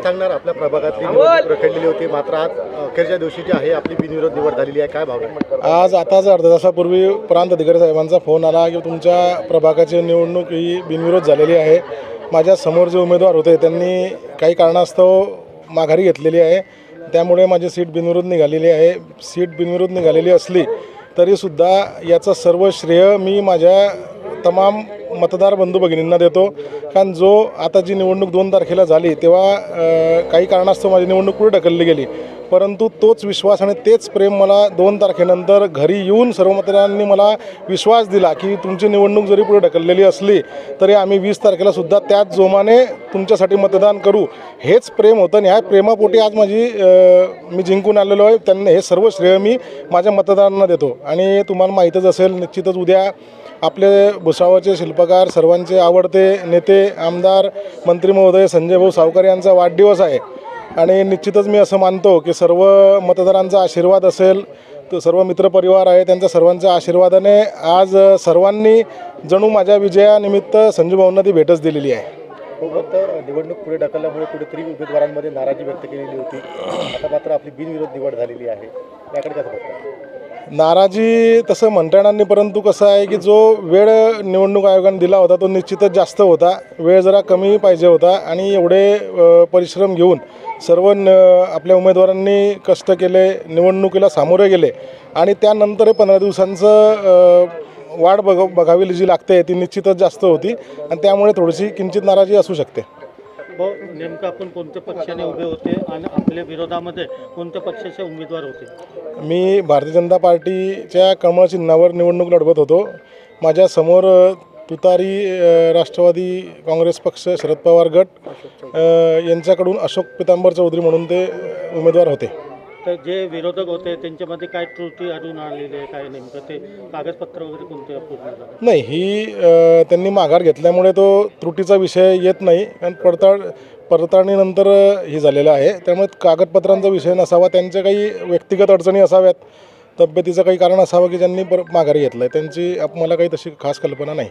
काय सांगणार आपल्या प्रभागातली निवडणूक रखडलेली होती. मात्र आज अखेरच्या दिवशी जी आहे आपली बिनविरोध निवड झालेली आहे. काय भावना आज आताच अर्ध्या तासापूर्वी प्रांत अधिकारी साहेबांचा फोन आला की तुमच्या प्रभागाची निवडणूक ही बिनविरोध झालेली आहे. माझ्यासमोर जे उमेदवार होते त्यांनी काही कारणास्तव माघारी घेतलेली आहे. त्यामुळे माझी सीट बिनविरोध निघालेली आहे. सीट बिनविरोध निघालेली असली तरीसुद्धा याचं सर्व श्रेय मी माझ्या तमाम मतदार बंधू भगिनींना देतो. कारण जो आता जी निवडणूक दोन तारखेला झाली तेव्हा काही कारणास्तव माझी निवडणूक पुढे ढकलली गेली. परंतु तोच विश्वास आणि तेच प्रेम मला दोन तारखेनंतर घरी येऊन सर्व मतदारांनी मला विश्वास दिला की तुमची निवडणूक जरी पुढे ढकललेली असली तरी आम्ही वीस तारखेला सुद्धा त्याच जोमाने तुमच्यासाठी मतदान करू. हेच प्रेम होतं आणि ह्या प्रेमापोटी आज माझी मी जिंकून आलेलो आहे. त्यांना हे सर्व श्रेय मी माझ्या मतदारांना देतो. आणि तुम्हाला माहीतच असेल निश्चितच उद्या आपले भुसावळचे शिल्पकार सर्वांचे आवडते नेते आमदार मंत्री महोदय संजय भाऊ सावकर यांचा वाढदिवस आहे. आणि निश्चितच मी असं मानतो की सर्व मतदारांचा आशीर्वाद असेल तर सर्व मित्रपरिवार आहे त्यांच्या सर्वांच्या आशीर्वादाने आज सर्वांनी जणू माझ्या विजयानिमित्त संजू भाऊंना ती भेटच दिलेली आहे. फक्त निवडणूक पुढे ढकलल्यामुळे कुठेतरी उमेदवारांमध्ये नाराजी व्यक्त केलेली होती. आता मात्र आपली बिनविरोध निवड झालेली आहे. याकडे कसं बघता? नाराजी तसं म्हणता येणार नाही परंतु कसं आहे की जो वेळ निवडणूक आयोगाने दिला होता तो निश्चितच जास्त होता. वेळ जरा कमी पाहिजे होता आणि एवढे परिश्रम घेऊन सर्व न आपल्या उमेदवारांनी कष्ट केले निवडणुकीला सामोरे गेले आणि त्यानंतर पंधरा दिवसांचं वाढ वाट बघ बघावी जी लागते ती निश्चितच जास्त होती आणि त्यामुळे थोडीशी किंचित नाराजी असू शकते. हो नेमकं आपण कोणत्या पक्षाने उभे होते आणि आपल्या विरोधामध्ये कोणत्या पक्षाचे उमेदवार होते? मी भारतीय जनता पार्टीच्या कमळ चिन्हावर निवडणूक लढवत होतो. माझ्यासमोर तुतारी राष्ट्रवादी काँग्रेस पक्ष शरद पवार गट यांच्याकडून अशोक पितांबर चौधरी म्हणून ते उमेदवार होते. तर जे विरोधक होते त्यांच्यामध्ये काय त्रुटी आढळून आलेली आहे काय नेमकं ते कागदपत्र वगैरे कोणते झालं? नाही ही अ, त्यांनी माघार घेतल्यामुळे तो त्रुटीचा विषय येत नाही. कारण पडताळ पडताळणीनंतर हे ही झालेलं आहे. त्यामुळे कागदपत्रांचा विषय नसावा त्यांच्या काही व्यक्तिगत अडचणी असाव्यात. तब्येतीचं काही कारण असावं की ज्यांनी पर माघारी घेतलं आहे त्यांची आप- मला काही तशी खास कल्पना नाही.